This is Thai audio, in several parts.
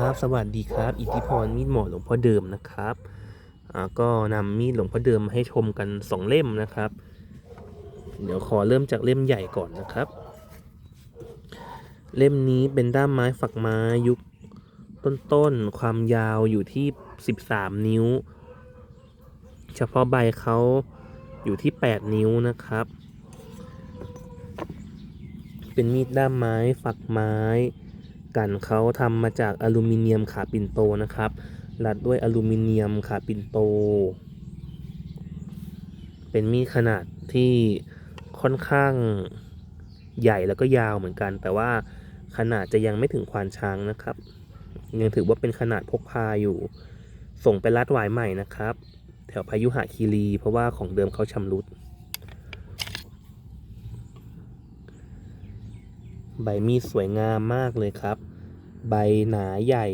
ครับ สวัสดีครับ อิทธิพรมีดหมอหลวงพ่อเดิมนะครับก็นำมีดหลวงพ่อเดิมมาให้ชมกันสองเล่มนะครับ เดี๋ยวขอเริ่มจากเล่มใหญ่ก่อนนะครับ เล่มนี้เป็นด้ามไม้ฝักไม้ยุคต้นๆ ความยาวอยู่ที่ 13 นิ้ว เฉพาะใบเขาอยู่ที่ 8 นิ้วนะครับ เป็นมีดด้ามไม้ฝักไม้ กันเขาทำมาจากอลูมิเนียมขาปิ่นโตนะครับรัดด้วยอลูมิเนียมขาปิ่นโต เป็นมีดขนาดที่ค่อนข้างใหญ่แล้วก็ยาวเหมือนกัน แต่ว่าขนาดจะยังไม่ถึงควานช้างนะครับ ยังถือว่าเป็นขนาดพกพาอยู่ ส่งไปรัดหวายใหม่นะครับ แถวพายุหะคีรี เพราะว่าของเดิมเขาชำรุด ใบมีดสวยงามมากเลยครับ ใบหนาใหญ่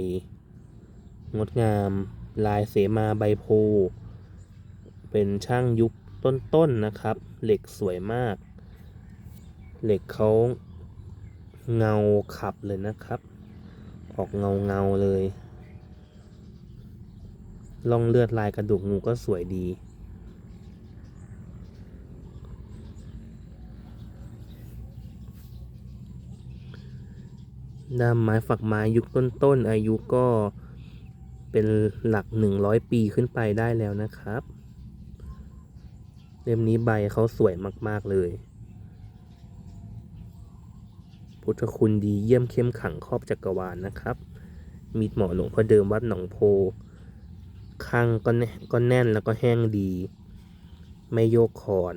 งดงาม ลายเสมาใบโพ เป็นช่างยุคต้นๆนนะครับ เหล็กสวยมาก เหล็กเขาเงาขับเลยนะครับ ออกเงาเงาเลยล่องเลือดลายกระดูกงูก็สวยดี ด้ามไม้ฝักไม้ยุคต้นๆ อายุก็เป็นหลักหนึ่งร้อยปีขึ้นไปได้แล้วนะครับ เล่มนี้ใบเขาสวยมากๆเลย พุทธคุณดีเยี่ยมเข้มขังครอบจักรวาลนะครับ มีหมอหลวงพ่อเดิมวัดหนองโพข้างก็แน่ก็แน่นแล้วก็แห้งดี ไม่โยกคอน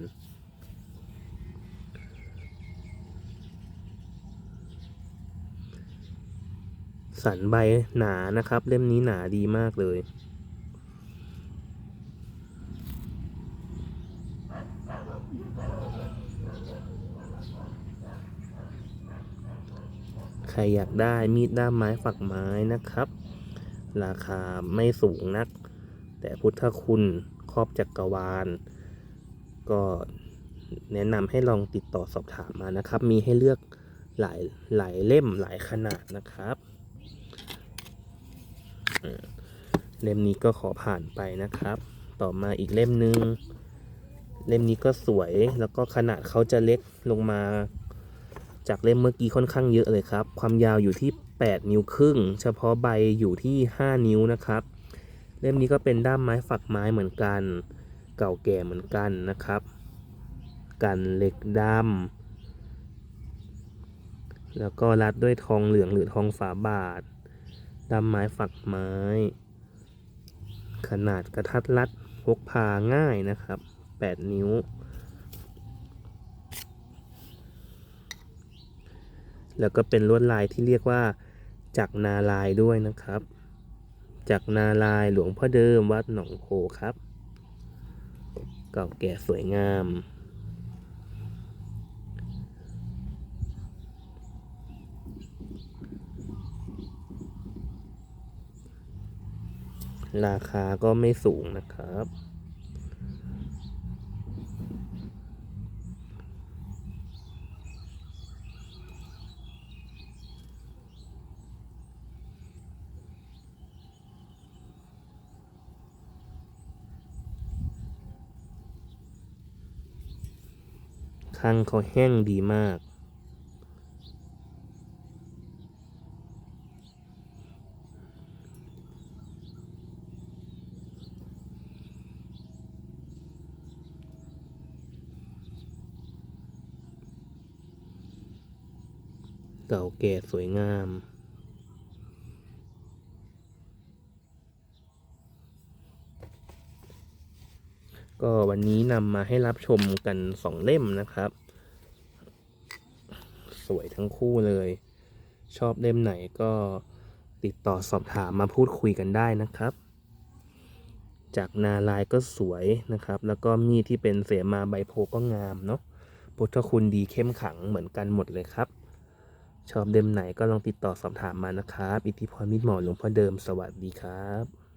สันใบหนานะครับ เล่มนี้หนาดีมากเลยใครอยากได้มีดด้ามไม้ฝักไม้นะครับ ราคาไม่สูงนัก แต่พุทธคุณครอบจักรวาล ก็แนะนำให้ลองติดต่อสอบถามมานะครับ มีให้เลือกหลายหลายเล่มหลายขนาดนะครับ เล่มนี้ก็ขอผ่านไปนะครับ ต่อมาอีกเล่มหนึ่งเล่มนี้ก็สวยแล้วก็ขนาดเขาจะเล็กลงมา จากเล่มเมื่อกี้ค่อนข้างเยอะเลยครับ ความยาวอยู่ที่ 8 นิ้วครึ่ง เฉพาะใบอยู่ที่ 5 นิ้วนะครับ เล่มนี้ก็เป็นด้ามไม้ฝักไม้เหมือนกัน เก่าแก่เหมือนกันนะครับ กันเหล็กดำแล้วก็รัดด้วยทองเหลืองหรือทองฝาบาท ด้ามไม้ฝักไม้ ขนาดกระทัดรัดพกพาง่ายนะครับ 8 นิ้ว แล้วก็เป็นลวดลายที่เรียกว่าจักรนาลายด้วยนะครับ จักรนาลายหลวงพ่อเดิมวัดหนองโพครับ เก่าแก่สวยงาม ราคาก็ไม่สูงนะครับข้างเขาแห้งดีมาก เก่าแก่สวยงาม ก็วันนี้นำมาให้รับชมกันสองเล่มนะครับ สวยทั้งคู่เลย ชอบเล่มไหนก็ติดต่อสอบถามมาพูดคุยกันได้นะครับ จากนาลายก็สวยนะครับ แล้วก็มีดที่เป็นเสมาใบโพก็งามเนาะพุทธคุณดีเข้มขังเหมือนกันหมดเลยครับ ชอบเล่มไหนก็ลองติดต่อสอบถามมานะครับ อิทธิพรมิตรหมอหลวงพ่อเดิมสวัสดีครับ